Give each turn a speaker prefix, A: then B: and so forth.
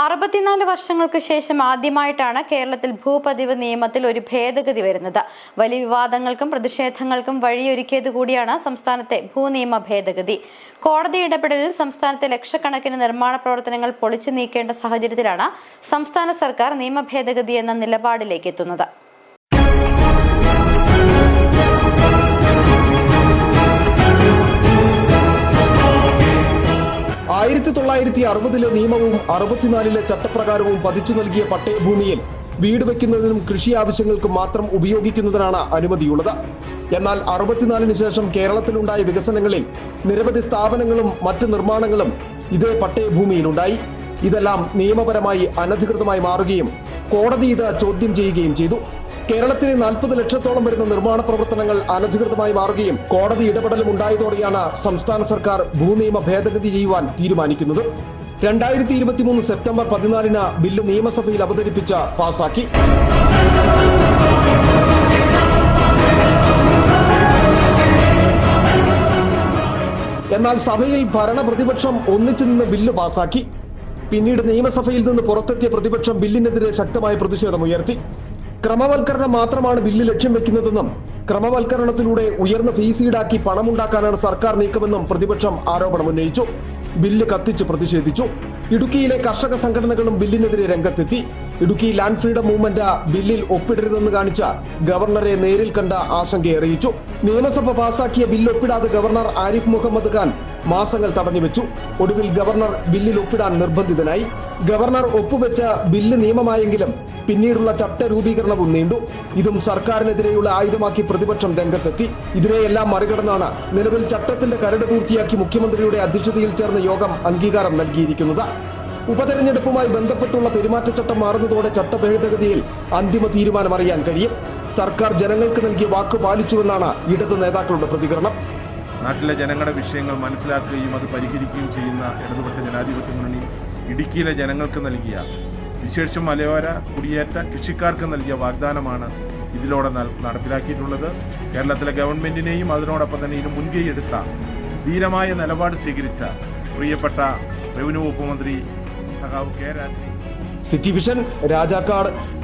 A: അറുപത്തിനാല് വർഷങ്ങൾക്ക് ശേഷം ആദ്യമായിട്ടാണ് കേരളത്തിൽ ഭൂപതിവ് നിയമത്തിൽ ഒരു ഭേദഗതി വരുന്നത്. വലിയ വിവാദങ്ങൾക്കും പ്രതിഷേധങ്ങൾക്കും വഴിയൊരുക്കിയത് കൂടിയാണ് സംസ്ഥാനത്തെ ഭൂനിയമ ഭേദഗതി. കോടതി ഇടപെടലിൽ സംസ്ഥാനത്തെ ലക്ഷക്കണക്കിന് നിർമ്മാണ പ്രവർത്തനങ്ങൾ പൊളിച്ചു നീക്കേണ്ട സാഹചര്യത്തിലാണ് സംസ്ഥാന സർക്കാർ നിയമ ഭേദഗതി എന്ന നിലപാടിലേക്ക് എത്തുന്നത്.
B: തൊള്ളായിരത്തി അറുപതിലെ നിയമവും അറുപത്തിനാലിലെ ചട്ടപ്രകാരവും പതിച്ചു നൽകിയ പട്ടയഭൂമിയിൽ വീട് വെക്കുന്നതിനും കൃഷി ആവശ്യങ്ങൾക്കും മാത്രം ഉപയോഗിക്കുന്നതിനാണ് അനുമതിയുള്ളത്. എന്നാൽ അറുപത്തിനാലിന് ശേഷം കേരളത്തിലുണ്ടായ വികസനങ്ങളിൽ നിരവധി സ്ഥാപനങ്ങളും മറ്റ് നിർമ്മാണങ്ങളും ഇതേ പട്ടയഭൂമിയിലുണ്ടായി. ഇതെല്ലാം നിയമപരമായി അനധികൃതമായി മാറുകയും കോടതി ഇത് ചോദ്യം ചെയ്യുകയും ചെയ്തു. കേരളത്തിലെ നാൽപ്പത് ലക്ഷത്തോളം വരുന്ന നിർമ്മാണ പ്രവർത്തനങ്ങൾ അനധികൃതമായി മാറുകയും കോടതി ഇടപെടലും ഉണ്ടായതോടെയാണ് സംസ്ഥാന സർക്കാർ ഭൂനിയമ ഭേദഗതി ചെയ്യുവാൻ തീരുമാനിക്കുന്നത്. രണ്ടായിരത്തി ഇരുപത്തിമൂന്ന് സെപ്റ്റംബർ പതിനാലിന് ബില്ല് നിയമസഭയിൽ അവതരിപ്പിച്ച് പാസാക്കി. എന്നാൽ സഭയിൽ ഭരണ പ്രതിപക്ഷം ഒന്നിച്ചു നിന്ന് ബില്ല് പാസാക്കി. പിന്നീട് നിയമസഭയിൽ നിന്ന് പുറത്തെത്തിയ പ്രതിപക്ഷം ബില്ലിനെതിരെ ശക്തമായ പ്രതിഷേധമുയർത്തി. ക്രമവൽക്കരണം മാത്രമാണ് ബില്ല് ലക്ഷ്യം വെക്കുന്നതെന്നും ക്രമവൽക്കരണത്തിലൂടെ ഉയർന്ന ഫീസ് ഈടാക്കി പണമുണ്ടാക്കാനാണ് സർക്കാർ നീക്കമെന്നും പ്രതിപക്ഷം ആരോപണം ഉന്നയിച്ചു. ബില്ല് കത്തിച്ച് പ്രതിഷേധിച്ചു. ഇടുക്കിയിലെ കർഷക സംഘടനകളും ബില്ലിനെതിരെ രംഗത്തെത്തി. ഇടുക്കി ലാൻഡ് ഫ്രീഡം മൂവ്മെന്റ് ബില്ലിൽ ഒപ്പിടരുതെന്ന് കാണിച്ച ഗവർണറെ നേരിൽ കണ്ട ആശങ്ക അറിയിച്ചു നിയമസഭ പാസാക്കിയ ബില്ല് ഒപ്പിടാതെ ഗവർണർ ആരിഫ് മുഹമ്മദ് ഖാൻ മാസങ്ങൾ തടഞ്ഞു വെച്ചു. ഒടുവിൽ ഗവർണർ ബില്ലിൽ ഒപ്പിടാൻ നിർബന്ധിതനായി. ഗവർണർ ഒപ്പുവെച്ച ബില്ല് നിയമമായെങ്കിലും പിന്നീടുള്ള ചട്ട രൂപീകരണവും നീണ്ടു. ഇതും സർക്കാരിനെതിരെയുള്ള ആയുധമാക്കി പ്രതിപക്ഷം രംഗത്തെത്തി. ഇതിനെയെല്ലാം മറികടന്നാണ് നിലവിൽ ചട്ടത്തിന്റെ കരട് പൂർത്തിയാക്കി മുഖ്യമന്ത്രിയുടെ അധ്യക്ഷതയിൽ ചേർന്ന യോഗം അംഗീകാരം നൽകിയിരിക്കുന്നത്. ഉപതെരഞ്ഞെടുപ്പുമായി ബന്ധപ്പെട്ടുള്ള പെരുമാറ്റച്ചട്ടം മാറുന്നതോടെ ചട്ടഭേദഗതിയിൽ അന്തിമ തീരുമാനം അറിയാൻ കഴിയും. സർക്കാർ ജനങ്ങൾക്ക് നൽകിയ വാക്ക് പാലിച്ചുവെന്നാണ് ഇടത് നേതാക്കളുടെ പ്രതികരണം.
C: നാട്ടിലെ ജനങ്ങളുടെ വിഷയങ്ങൾ മനസ്സിലാക്കുകയും അത് പരിഹരിക്കുകയും ചെയ്യുന്ന ഇടതുപക്ഷ ജനാധിപത്യ മുന്നണി ഇടുക്കിയിലെ ജനങ്ങൾക്ക് നൽകിയ വിശേഷം മലയോര കുടിയേറ്റ കൃഷിക്കാർക്ക് നൽകിയ വാഗ്ദാനമാണ് ഇതിലൂടെ നടപ്പിലാക്കിയിട്ടുള്ളത്. കേരളത്തിലെ ഗവൺമെന്റിനെയും അതിനോടൊപ്പം തന്നെ ഇതിന് മുൻകൈ എടുത്ത ധീരമായ നിലപാട് സ്വീകരിച്ച പ്രിയപ്പെട്ട റവന്യൂ വകുപ്പ് മന്ത്രി സഖാവ് K Rajan.
B: City vision Rajakkad